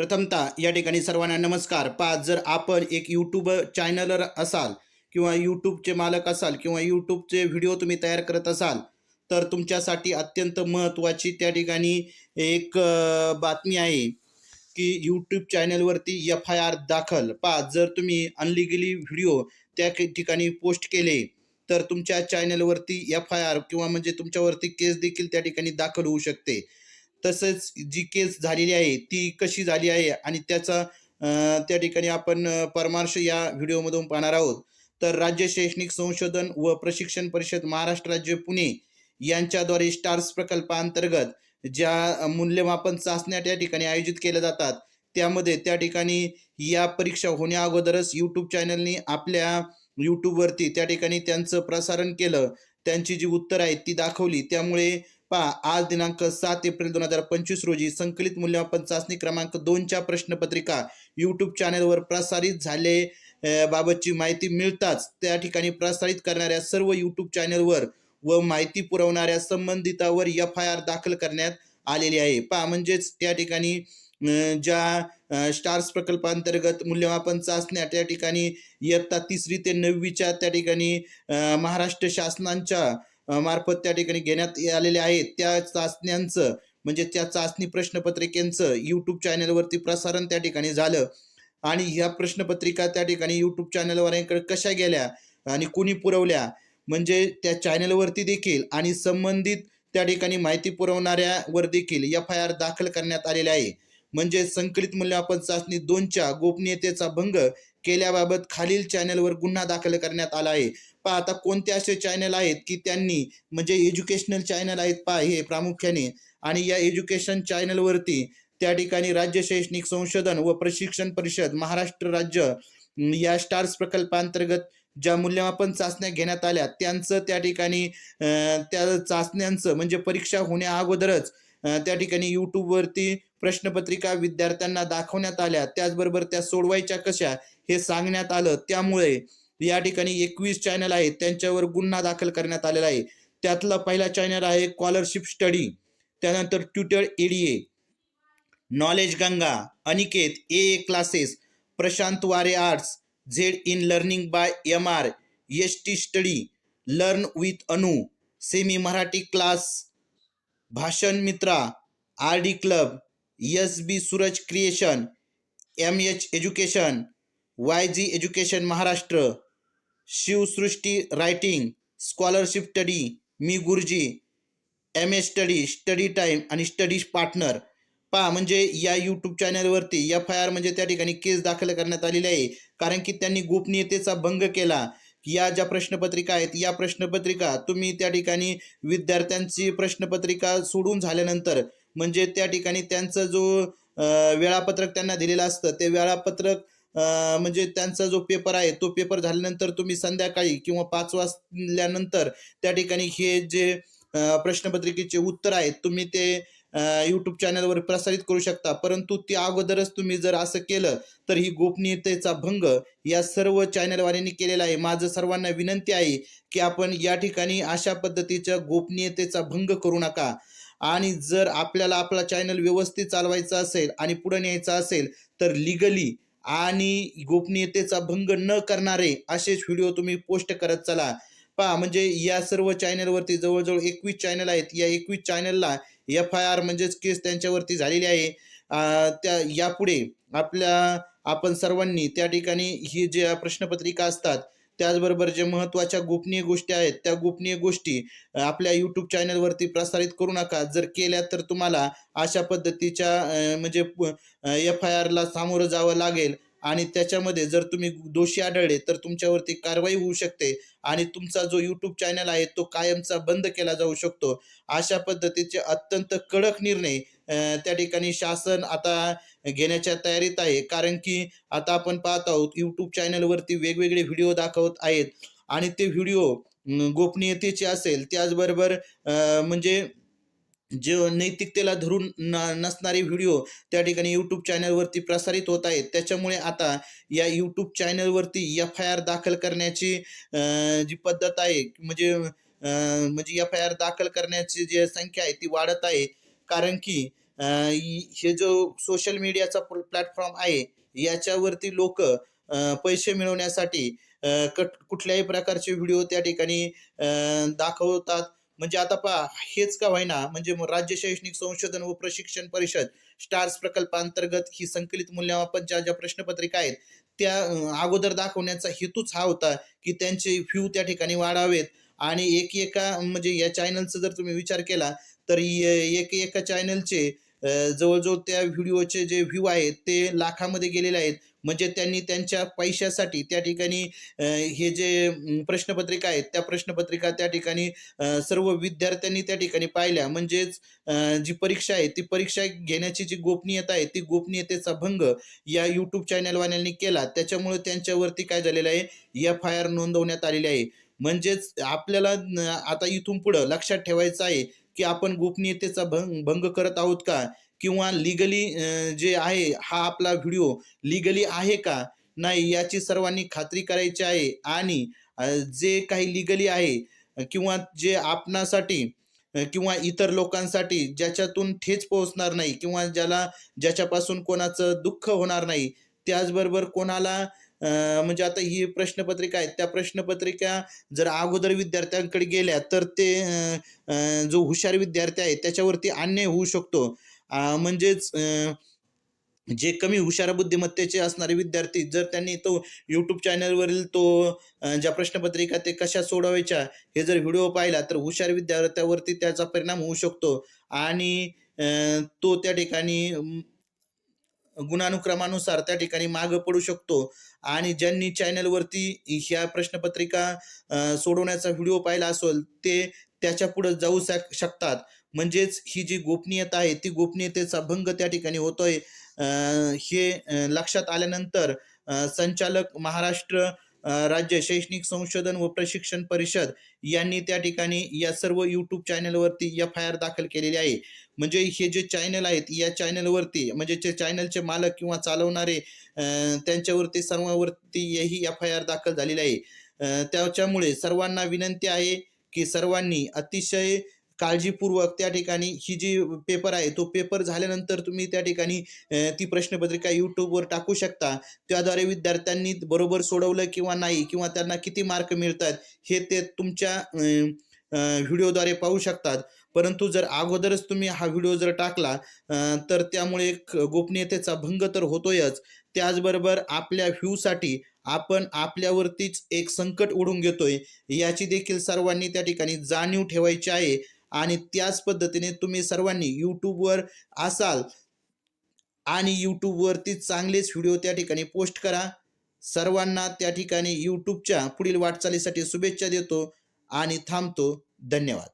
प्रथमतः या ठिकाणी सर्वांना नमस्कार. पाच जर आपण एक यूट्यूब चॅनलर असाल किंवा यूट्यूबचे मालक असाल किंवा यूट्यूबचे व्हिडिओ तुम्ही तयार करत असाल तर तुमच्यासाठी अत्यंत महत्त्वाची त्या ठिकाणी एक बातमी आहे की यूट्यूब चॅनलवरती एफ आय आर दाखल. पाच जर तुम्ही अनलिगली व्हिडिओ त्या ठिकाणी पोस्ट केले तर तुमच्या चॅनलवरती एफ आय आर किंवा म्हणजे तुमच्यावरती केस देखील त्या ठिकाणी दाखल होऊ शकते. तसंच जी केस झालेली आहे ती कशी झाली आहे आणि त्याचा त्या ठिकाणी आपण परमार्श परामर्श या व्हिडिओमधून पाहणार आहोत. तर राज्य शैक्षणिक संशोधन व प्रशिक्षण परिषद महाराष्ट्र राज्य पुणे यांच्याद्वारे स्टार्स प्रकल्पांतर्गत ज्या मूल्यमापन चाचण्या त्या ठिकाणी आयोजित केल्या जातात त्यामध्ये त्या ठिकाणी या परीक्षा होण्या अगोदरच यूट्यूब चॅनलनी आपल्या यूट्यूबवरती त्या ठिकाणी त्यांचं प्रसारण केलं त्यांची जी उत्तरं आहेत ती दाखवली त्यामुळे पहा आज दिनांक सात एप्रिल दोन हजार पंचवीस रोजी संकलित मूल्यमापन चाचणी क्रमांक दोनच्या प्रश्नपत्रिका यूट्यूब चॅनलवर प्रसारित झाले बाबतची माहिती मिळताच त्या ठिकाणी प्रसारित करणाऱ्या सर्व यूट्यूब चॅनलवर व माहिती पुरवणाऱ्या संबंधितावर एफ आय आर दाखल करण्यात आलेली आहे. पहा म्हणजेच त्या ठिकाणी ज्या स्टार्स प्रकल्पांतर्गत मूल्यमापन चाचण्या त्या ठिकाणी इयत्ता तिसरी ते नववीच्या त्या ठिकाणी महाराष्ट्र शासनांच्या मार्फत त्या ठिकाणी घेण्यात आलेल्या आहेत. त्या चाचण्यांचं म्हणजे त्या चाचणी प्रश्नपत्रिकेंचं यूट्यूब चॅनलवरती प्रसारण त्या ठिकाणी झालं. आणि ह्या प्रश्नपत्रिका त्या ठिकाणी यूट्यूब चॅनलवाल्यांकडे कशा गेल्या आणि कुणी पुरवल्या म्हणजे त्या चॅनलवरती देखील आणि संबंधित त्या ठिकाणी माहिती पुरवणाऱ्यावर देखील एफ आय आर दाखल करण्यात आलेले आहे. म्हणजे संकलित मूल्यमापन चाचणी दोनच्या गोपनीयतेचा भंग केल्याबाबत खालील चॅनलवर गुन्हा दाखल करण्यात आला आहे. पहा आता कोणते असे चॅनल आहेत की त्यांनी म्हणजे एज्युकेशनल चॅनल आहेत पहा हे प्रामुख्याने. आणि या एज्युकेशन चॅनलवरती त्या ठिकाणी राज्य शैक्षणिक संशोधन व प्रशिक्षण परिषद महाराष्ट्र राज्य या स्टार्स प्रकल्पांतर्गत ज्या मूल्यमापन चाचण्या घेण्यात आल्या त्यांचं त्या ठिकाणी त्या चाचण्यांचं म्हणजे परीक्षा होण्या अगोदरच त्या ठिकाणी यूट्यूबवरती प्रश्नपत्रिका विद्यार्थ्यांना दाखवण्यात आल्या. त्याचबरोबर त्या सोडवायच्या कशा हे सांगण्यात आलं. त्यामुळे या ठिकाणी एकवीस चॅनल आहेत त्यांच्यावर गुन्हा दाखल करण्यात आलेला आहे. त्यातला पहिला चॅनल आहे स्कॉलरशिप स्टडी त्यानंतर Twitter ADA knowledge Ganga Aniket A A classes Prashant Ware arts Z in learning by M R S T study learn with Anu semi Marathi class भाषण मित्रा R D club S B Suraj creation M H education Y G education Maharashtra Shivsrushti writing scholarship study मी गुरुजी M A study study time आणि study partner पहा म्हणजे या YouTube चॅनलवरती F I R म्हणजे त्या ठिकाणी केस दाखल करण्यात आलेली आहे. कारण की त्यांनी गोपनीयतेचा भंग केला. या ज्या प्रश्नपत्रिका आहेत या प्रश्नपत्रिका तुम्ही त्या ठिकाणी विद्यार्थ्यांची प्रश्नपत्रिका सोडून झाल्यानंतर म्हणजे त्या ठिकाणी त्यांचा जो वेळापत्रक त्यांना दिलेलं असतं ते वेळापत्रक म्हणजे त्यांचा जो पेपर आहे तो पेपर झाल्यानंतर तुम्ही संध्याकाळी किंवा पाच वाजल्यानंतर त्या ठिकाणी हे जे प्रश्नपत्रिकेचे उत्तर आहेत तुम्ही ते यूट्यूब चॅनलवर प्रसारित करू शकता. परंतु ते अगोदरच तुम्ही जर असं केलं तर ही गोपनीयतेचा भंग या सर्व चॅनलवाल्यांनी केलेला आहे. माझं सर्वांना विनंती आहे की आपण या ठिकाणी अशा पद्धतीच्या गोपनीयतेचा भंग करू नका. आणि जर आपल्याला आपला चॅनल व्यवस्थित चालवायचा असेल आणि पुढे न्यायचा असेल तर लिगली आणि गोपनीयतेचा भंग न करणारे असेच व्हिडिओ तुम्ही पोस्ट करत चला. पहा म्हणजे या सर्व चॅनलवरती जवळजवळ एकवीस चॅनल आहेत. या एकवीस चॅनलला एफ आय आर म्हणजेच केस त्यांच्यावरती झालेली आहे. त्या यापुढे आपल्या आपण सर्वांनी त्या ठिकाणी ही ज्या प्रश्नपत्रिका असतात त्याचबरोबर जे महत्त्वाच्या गोपनीय गोष्टी आहेत त्या गोपनीय गोष्टी आपल्या यूट्यूब चॅनलवरती प्रसारित करू नका. जर केल्या तर तुम्हाला अशा पद्धतीच्या म्हणजे एफ आय आरला सामोरं जावं लागेल. आणि त्याच्यामध्ये जर तुम्ही दोषी आढळले तर तुमच्यावरती कारवाई होऊ शकते. आणि तुमचा जो यूट्यूब चॅनल आहे तो कायमचा बंद केला जाऊ शकतो. अशा पद्धतीचे अत्यंत कडक निर्णय त्या ठिकाणी शासन आता घेण्याच्या तयारीत आहे. कारण की आता आपण पाहत आहोत यूट्यूब चॅनलवरती वेगवेगळे व्हिडिओ दाखवत आहेत. आणि ते व्हिडिओ गोपनीयतेचे असेल त्याचबरोबर म्हणजे जे नैतिकतेला धरून न नसणारे व्हिडिओ त्या ठिकाणी यूट्यूब चॅनलवरती प्रसारित होत आहेत. त्याच्यामुळे आता या यूट्यूब चॅनलवरती एफ आय आर दाखल करण्याची जी पद्धत आहे म्हणजे म्हणजे एफ आय आर दाखल करण्याची जी संख्या आहे ती वाढत आहे. कारण की हे जो सोशल मीडियाचा प्लॅटफॉर्म आहे याच्यावरती लोक पैसे मिळवण्यासाठी कट कुठल्याही प्रकारचे व्हिडिओ त्या ठिकाणी दाखवतात. म्हणजे आता पहा हेच का व्हायना म्हणजे मग राज्य शैक्षणिक संशोधन व प्रशिक्षण परिषद स्टार्स प्रकल्पांतर्गत ही संकलित मूल्यमापन ज्या ज्या प्रश्नपत्रिका आहेत त्या अगोदर दाखवण्याचा हेतूच हा होता की त्यांचे व्ह्यू त्या ठिकाणी वाढावेत. आणि एक एका म्हणजे या चॅनलचा जर तुम्ही विचार केला तर एक एका चॅनलचे जवळजवळ त्या व्हिडिओचे जे व्ह्यू आहेत ते लाखामध्ये गेलेले आहेत. म्हणजे त्यांनी त्यांच्या पैशासाठी त्या ठिकाणी हे जे प्रश्नपत्रिका आहेत त्या प्रश्नपत्रिका त्या ठिकाणी सर्व विद्यार्थ्यांनी त्या ठिकाणी पाहिल्या. म्हणजेच जी परीक्षा आहे ती परीक्षा घेण्याची जी गोपनीयता आहे ती गोपनीयतेचा भंग या यूट्यूब चॅनलवाल्यांनी केला. त्याच्यामुळे त्यांच्यावरती काय झालेलं आहे एफ आय आर नोंदवण्यात आलेली आहे. म्हणजेच आपल्याला आता इथून पुढं लक्षात ठेवायचं आहे की आपण गोपनीयतेचा भंग भंग करत आहोत का? किंवा लिगली जे आहे हा आपला व्हिडिओ लिगली आहे का? नाही याची सर्वांनी खात्री करायची आहे. आणि जे काही लिगली आहे किंवा जे आपणासाठी किंवा इतर लोकांसाठी ज्याच्यातून ठेच पोहोचणार नाही किंवा ज्याला ज्याच्यापासून कोणाचं दुःख होणार नाही त्याचबरोबर कोणाला म्हणजे आता ही प्रश्नपत्रिका आहेत. त्या प्रश्नपत्रिका जर अगोदर विद्यार्थ्यांकडे गेल्या तर ते जो हुशार विद्यार्थी आहे त्याच्यावरती अन्याय होऊ शकतो. म्हणजेच जे कमी हुशार बुद्धिमत्तेचे असणारे विद्यार्थी जर त्यांनी तो यूट्यूब चॅनलवरील तो ज्या प्रश्नपत्रिका ते कशा सोडवायच्या हे जर व्हिडिओ पाहिला तर हुशार विद्यार्थ्यावरती त्याचा परिणाम होऊ शकतो. आणि तो त्या ठिकाणी गुणानुक्रमानुसार त्या ठिकाणी मागं पडू शकतो. आणि ज्यांनी चॅनलवरती ह्या प्रश्नपत्रिका सोडवण्याचा व्हिडिओ पाहिला असेल ते त्याच्या पुढे जाऊ शक शकतात. म्हणजेच ही जी गोपनीयता आहे ती गोपनीयतेचा भंग त्या ठिकाणी होतोय. हे लक्षात आल्यानंतर संचालक महाराष्ट्र राज्य शैक्षणिक संशोधन व प्रशिक्षण परिषद यांनी त्या ठिकाणी या सर्व यूट्यूब चॅनलवरती एफ आय आर दाखल केलेली आहे. म्हणजे हे जे चॅनल आहेत या चॅनलवरती म्हणजे जे चॅनलचे मालक किंवा चालवणारे त्यांच्यावरती सर्वांवरती ही एफ आय आर दाखल झालेली आहे. त्याच्यामुळे सर्वांना विनंती आहे की सर्वांनी अतिशय काळजीपूर्वक त्या ठिकाणी ही जी पेपर आहे तो पेपर झाल्यानंतर तुम्ही त्या ठिकाणी ती प्रश्नपत्रिका यूट्यूबवर टाकू शकता. त्याद्वारे विद्यार्थ्यांनी बरोबर सोडवलं किंवा नाही किंवा त्यांना किती मार्क मिळतात हे ते तुमच्या व्हिडिओद्वारे पाहू शकतात. परंतु जर अगोदरच तुम्ही हा व्हिडिओ जर टाकला तर त्यामुळे एक गोपनीयतेचा भंग तर होतोयच. त्याचबरोबर आपल्या व्ह्यूसाठी आपण आपल्यावरतीच एक संकट ओढून घेतोय याची देखील सर्वांनी त्या ठिकाणी जाणीव ठेवायची आहे. आणि त्याच पद्धतीने तुम्ही सर्वांनी यूट्यूबवर असाल आणि यूट्यूबवरती चांगलेच व्हिडिओ त्या ठिकाणी पोस्ट करा. सर्वांना त्या ठिकाणी यूट्यूबच्या पुढील वाटचालीसाठी शुभेच्छा देतो आणि थांबतो. धन्यवाद.